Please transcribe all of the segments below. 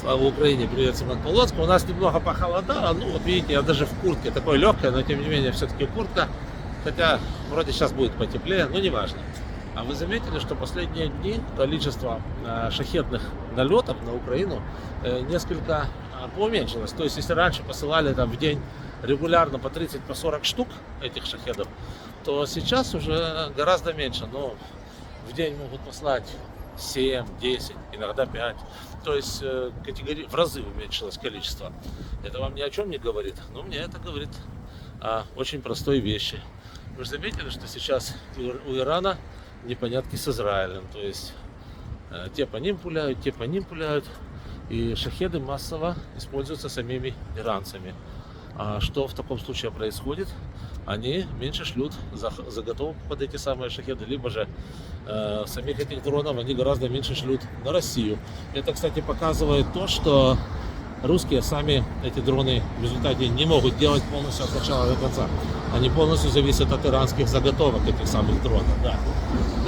Слава Украине, привет, Семен Полоцкий. У нас немного похолодало, ну вот видите, я даже в куртке, такой легкой, но тем не менее все-таки куртка. Хотя вроде сейчас будет потеплее, но неважно. А вы заметили, что последние дни количество э, шахетных налетов на Украину э, несколько э, поуменьшилось. То есть если раньше посылали там в день регулярно по 30 по 40 штук этих шахедов, то сейчас уже гораздо меньше. Но в день могут послать 7, 10, иногда 5. То есть э, категории, в разы уменьшилось количество. Это вам ни о чем не говорит, но мне это говорит о очень простой вещи. Вы же заметили, что сейчас у у Ирана непонятки с Израилем. То есть э, те по ним пуляют, те по ним пуляют. И шахеды массово используются самими иранцами. А что в таком случае происходит? Они меньше шлют за- заготовок под эти самые шахеды, либо же э, самих этих дронов они гораздо меньше шлют на Россию. Это, кстати, показывает то, что русские сами эти дроны в результате не могут делать полностью от начала до конца. Они полностью зависят от иранских заготовок этих самых дронов. Да.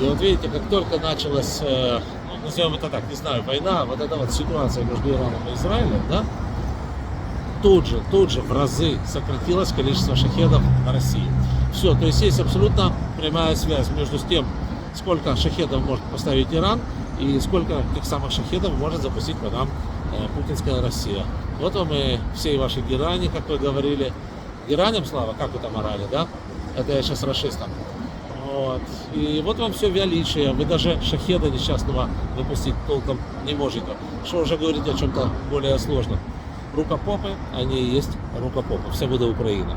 И вот видите, как только началась, э, ну, назовем это так, не знаю, война, вот эта вот ситуация между Ираном и Израилем, да, тут же, тут же в разы сократилось количество шахедов на России. Все, то есть есть абсолютно прямая связь между тем, сколько шахедов может поставить Иран и сколько тех самых шахедов может запустить по нам э, путинская Россия. Вот вам и всей вашей герани, как вы говорили. Гераням слава, как вы там орали, да? Это я сейчас расистом. Вот. И вот вам все величие. Вы даже шахеда несчастного выпустить толком не можете. Что уже говорить о чем-то более сложном. Рукопопы, они и есть рукопопы. Все буде Украина.